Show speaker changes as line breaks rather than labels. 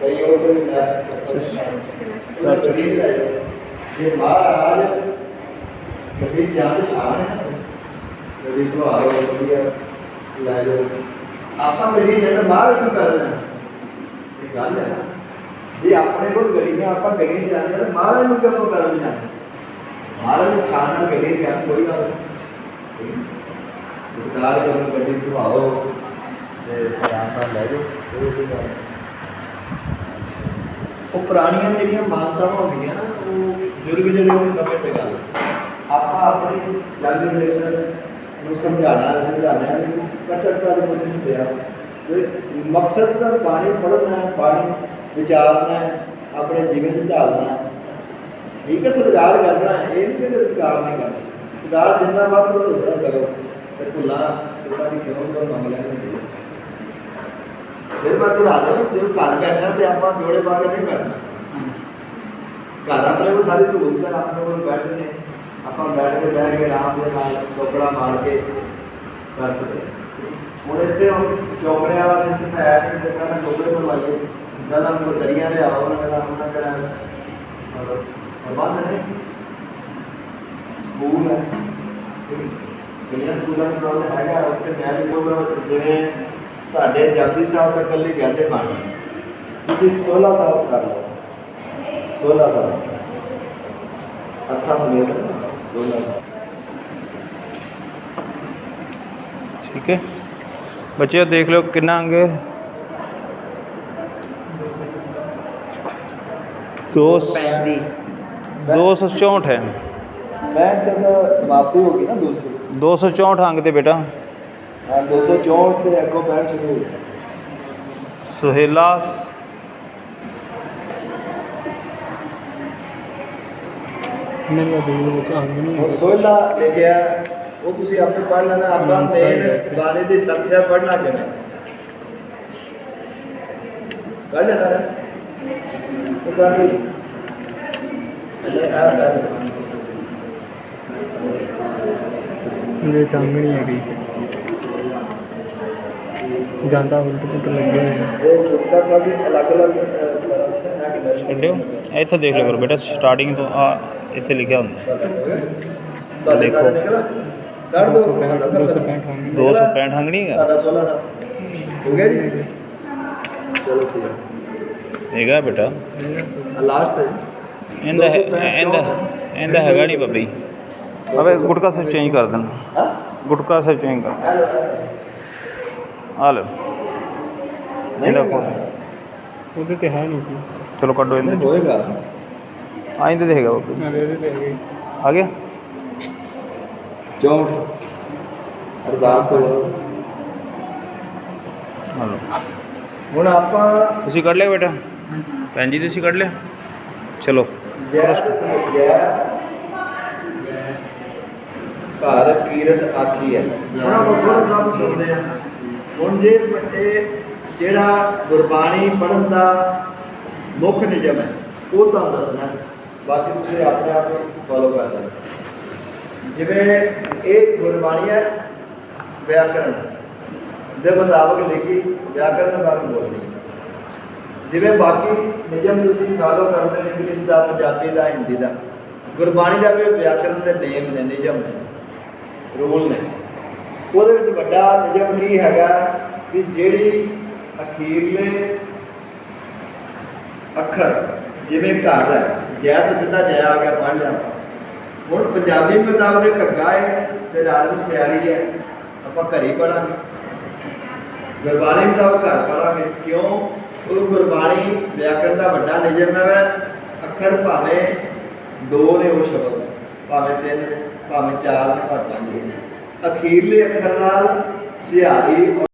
ਕਈ ਉਹ ਵੀ ਇਹ ਮਹਾਰਾਜ ਕਦੀ ਜਾਣ ਸ਼ਾਨ ਹੈ ਕਦੀ ਤੋਂ ਆਏ ਵਧੀਆ ਲੈ ਲਓ ਆਪਾਂ ਗੱਡੀ ਜਦ ਮਹਾਰਾਜ ਨੂੰ ਕਰਨਾ ਇਹ ਗੱਲ ਹੈ ਨਾ। ਜੇ ਆਪਣੇ ਕੋਲ ਗੱਡੀ ਹੈ ਆਪਾਂ ਗੱਡੀ ਤੇ ਜਾਂਦੇ ਹਾਂ ਤਾਂ ਮਹਾਰਾਜ ਨੂੰ ਕਿਉਂ ਕਰਨ ਜਾਂਦੇ ਮਹਾਰਾਜ ਨੂੰ ਛਾਨ ਨਾਲ ਗੱਡੀ ਤੇ ਜਾਣ ਕੋਈ ਗੱਲ ਨਹੀਂ ਸਰਕਾਰ ਕੋਲ ਗੱਡੀ ਧਵਾਓ ਤੇ ਆਰਾਮ ਨਾਲ ਲੈ ਜਾਓ ਕੋਈ ਵੀ ਗੱਲ ਨਹੀਂ। ਉਹ ਪੁਰਾਣੀਆਂ ਜਿਹੜੀਆਂ ਮਾਨਤਾਵਾਂ ਹੁੰਦੀਆਂ ਨਾ, ਉਹ ਬਜ਼ੁਰਗ ਜਿਹੜੇ ਉਹ ਸਮੇਂ ਤੇ ਗੱਲ। ਆਪਾਂ ਆਪਣੀ ਜਨਰੇਸ਼ਨ ਨੂੰ ਸਮਝਾਣਾ ਸਮਝਾਣਾ ਕਿ ਕੱਟੜਤਾ ਦੇ ਕੁਝ ਨਹੀਂ ਪਿਆ। ਕੋਈ ਮਕਸਦ ਤਾਂ ਬਾਣੀ ਪੜ੍ਹਨਾ ਹੈ, ਬਾਣੀ ਵਿਚਾਰਨਾ ਹੈ, ਆਪਣੇ ਜੀਵਨ 'ਚ ਢਾਲਣਾ ਹੈ। ਠੀਕ ਹੈ ਸਰਕਾਰ ਕਰਨਾ ਹੈ, ਇਹ ਨਹੀਂ ਕਿ ਸਰਕਾਰ ਨਹੀਂ ਕਰਨੀ। ਸਰਕਾਰ ਜਿੰਨਾ ਵੱਧ ਤੋਂ ਕਰੋ। ਤੇ ਭੁੱਲਾਂ ਉਹਨਾਂ ਦੀ ਖਿਮਾ ਤੋਂ ਮੰਗ ਲੈਣੀ ਹੁੰਦੀ ਫਿਰ ਮੈਂ ਤੇ ਰਾਜਾ ਨੂੰ ਜੇ ਘਰ ਬੈਠਣਾ ਤੇ ਆਪਾਂ ਜੋੜੇ ਪਾ ਕੇ ਨਹੀਂ ਬੈਠਣਾ ਘਰ ਆਪਣੇ ਕੋਲ ਸਾਰੀ ਸਹੂਲਤਾਂ ਆਪਣੇ ਕੋਲ ਬੈਠਣੇ ਆਪਾਂ ਬੈਠ ਕੇ ਬਹਿ ਕੇ ਆਰਾਮ ਦੇ ਨਾਲ ਟੋਕੜਾ ਮਾਰ ਕੇ ਕਰ ਸਕਦੇ ਹੁਣ ਇੱਥੇ ਹੁਣ ਚੌਕੜਿਆਂ ਵਾਲਾ ਸਿਸਟਮ ਹੈ ਨਹੀਂ ਤੇ ਕਹਿੰਦਾ ਟੋਕੜੇ ਬਣਵਾਈਏ ਜਦੋਂ ਨੂੰ ਦਰੀਆਂ ਲਿਆਓ ਉਹਨਾਂ ਦਾ ਉਹਨਾਂ ਦਾ ਮਤਲਬ ਪ੍ਰਬੰਧ ਨਹੀਂ ਸਕੂਲ ਹੈ ਕਈਆਂ ਸਕੂਲਾਂ ਦਾ ਪ੍ਰਬੰਧ ਹੈਗਾ ਉੱਥੇ ਮੈਂ ਵੀ ਕੋਲ ਜਿਵੇਂ ਤੁਹਾਡੇ ਜਪਜੀ ਸਾਹਿਬ ਦਾ ਕੱਲੀ ਕੈਸੇ ਬਾਣੀ ਤੁਸੀਂ 16 ਸਾਲ ਕਰ ਲਓ 16 ਸਾਲ ਅੱਖਾਂ ਸਮੇਤ 16 ਸਾਲ
ਠੀਕ ਹੈ ਬੱਚਿਓ ਦੇਖ ਲਓ ਕਿੰਨਾ ਅੰਗ ਹੈ ਦੋ
ਪੈਂਦੀ
264 ਹੈ
ਮੈਂ ਕਹਿੰਦਾ ਸਮਾਪਤੀ ਹੋ ਗਈ ਨਾ ਦੂਸਰੀ
264 ਅੰਗ ਤੇ ਬੇਟਾ
ਹਾਂ 264 ਤੇ ਅੱਗੋਂ ਪੈਣ ਸ਼ੁਰੂ ਹੋ
ਸੁਹੇਲਾ
ਮੈਨੂੰ ਇਹਦੇ ਵਿੱਚ ਅੰਗ ਨਹੀਂ।
ਉਹ ਸੋਲਾ ਲਿਖਿਆ ਉਹ ਤੁਸੀਂ ਆਪੇ ਪੜ੍ਹ ਲੈਣਾ ਆਪਾਂ ਮੇਨ ਬਾਣੀ ਦੀ ਸੰਖਿਆ ਪੜ੍ਹਨਾ ਕਿਵੇਂ? ਕਰ ਲਿਆ ਤਾਂ ਉਹ ਕਰ। ਲਈ
ਅੰਗ ਨਹੀਂ ਹੈਗੀ
ਤਰ੍ਹਾਂ ਦੇ ਹੈ ਕਿ ਨਹੀਂ
ਛੱਡਿਓ ਇੱਥੇ ਦੇਖ ਲਿਓ ਕਰੋ ਬੇਟਾ ਸਟਾਰਟਿੰਗ ਤੋਂ ਆ ਇੱਥੇ ਲਿਖਿਆ ਹੁੰਦਾ
ਤੁਹਾਡੇ
ਦੇਖੋ।
ਘਰ ਨਿਕਲਾ ਕੱਢ ਦੋ
265 ਅੰਗ
265 ਅੰਗ ਨਹੀਂ ਹੈਗਾ
ਸਾਡਾ 16 ਦਾ ਹੋ ਗਿਆ ਜੀ ਚਲੋ ਠੀਕ ਹੈ
ਹੈਗਾ ਬੇਟਾ
ਲਾਸਟ ਹੈ
ਇਹਦਾ ਹੈ- ਇਹਦਾ ਇਹਦਾ ਹੈਗਾ ਨਹੀਂ ਬੱਬੀ ਅਬੇ ਗੁਟਕਾ ਸਿਰ ਚੇਂਜ ਕਰ ਦੇਣਾ
ਹਾਂ
ਗੁਟਕਾ ਸਿਰ ਚੇਂਜ ਕਰ ਆ ਲਓ। ਇਹਦਾ ਖੋਲ
ਉਹਦੇ ਤੇ ਹੈ ਨਹੀਂ ਸੀ।
ਚਲੋ ਕੱਢੋ ਇਹਦੇ ਚੋਂ।
ਹੋਏਗਾ।
ਆ ਇਹਦੇ ਹੈਗਾ ਬੱਬੀ
ਨਾਲੇ ਇਹਦੇ ਤੇ ਹੈਗੇ।
ਆ ਗਿਆ?
ਚੌਂਠ ਅਰਦਾਸ ਤੋਂ
ਆ ਲਓ।
ਹੁਣ ਆਪਾਂ
ਤੁਸੀਂ ਕੱਢ ਲਿਆ ਬੇਟਾ? ਭੈਣ ਜੀ ਤੁਸੀਂ ਕੱਢ ਲਿਆ? ਚਲੋ
ਜੈ ਜੈ। ਘਰ ਕੀਰਤ ਆਖੀ ਹੈ। ਹੁਣ ਆਪਾਂ ਥੋੜਾ ਜਿਹਾ ਸੁਣਦੇ ਆ ਹੁਣ ਜੇ ਇਹ ਜਿਹੜਾ ਗੁਰਬਾਣੀ ਪੜਨ ਦਾ ਮੁੱਖ ਨਿਯਮ ਹੈ, ਉਹ ਤੁਹਾਨੂੰ ਦੱਸਣਾ ਬਾਕੀ ਤੁਸੀਂ ਆਪਣੇ ਆਪ ਨੂੰ ਫੋਲੋ ਕਰ ਲੈਣਾ। ਜਿਵੇਂ ਇਹ ਗੁਰਬਾਣੀ ਹੈ, ਵਿਆਕਰਣ। ਦੇ ਮੁਤਾਬਕ ਲਿਖੀ, ਵਿਆਕਰਣ ਦਾ ਬਾਰੇ ਬੋਲਣੀ ਜਿਵੇਂ ਬਾਕੀ ਨਿਯਮ ਤੁਸੀਂ ਫਾਲੋ ਕਰਦੇ ਨੇ ਇੰਗਲਿਸ਼ ਦਾ ਪੰਜਾਬੀ ਦਾ, ਹਿੰਦੀ ਦਾ। ਗੁਰਬਾਣੀ ਦਾ ਵੀ ਵਿਆਕਰਣ ਦੇ ਨੇਮ ਨੇ, ਨਿਯਮ ਨੇ, ਰੂਲ ਨੇ। ਉਹਦੇ ਵਿੱਚ ਵੱਡਾ ਨਿਯਮ ਕੀ ਹੈਗਾ ਵੀ ਜਿਹੜੀ ਅਖੀਰਲੇ ਅੱਖਰ ਜਿਵੇਂ ਘਰ ਹੈ ਜੈ ਤਾਂ ਸਿੱਧਾ, ਜੈ ਆ ਗਿਆ ਪੜ੍ਹ ਲਿਆ ਹੁਣ ਪੰਜਾਬੀ ਮੁਤਾਬਕ ਘੱਗਾ ਹੈ ਤੇ ਰਾਤ ਨੂੰ ਸਿਆਰੀ ਹੈ, ਆਪਾਂ ਘਰੀ ਪੜਾਂਗੇ ਗੁਰਬਾਣੀ ਮੁਤਾਬਕ ਘਰ ਪੜਾਂਗੇ ਕਿਉਂ? ਉਹ ਗੁਰਬਾਣੀ ਵਿਆਕਰਨ ਦਾ ਵੱਡਾ ਨਿਯਮ ਹੈ, ਵੈ। ਅੱਖਰ ਭਾਵੇਂ ਦੋ ਨੇ ਉਹ ਸ਼ਬਦ, ਭਾਵੇਂ ਤਿੰਨ ਨੇ, ਭਾਵੇਂ ਚਾਰ ਨੇ, ਭਾਵੇਂ ਪੰਜ ਨੇ। ਅਖੀਰਲੇ ਅੱਖਰ ਨਾਲ ਸਿਹਾਰੀ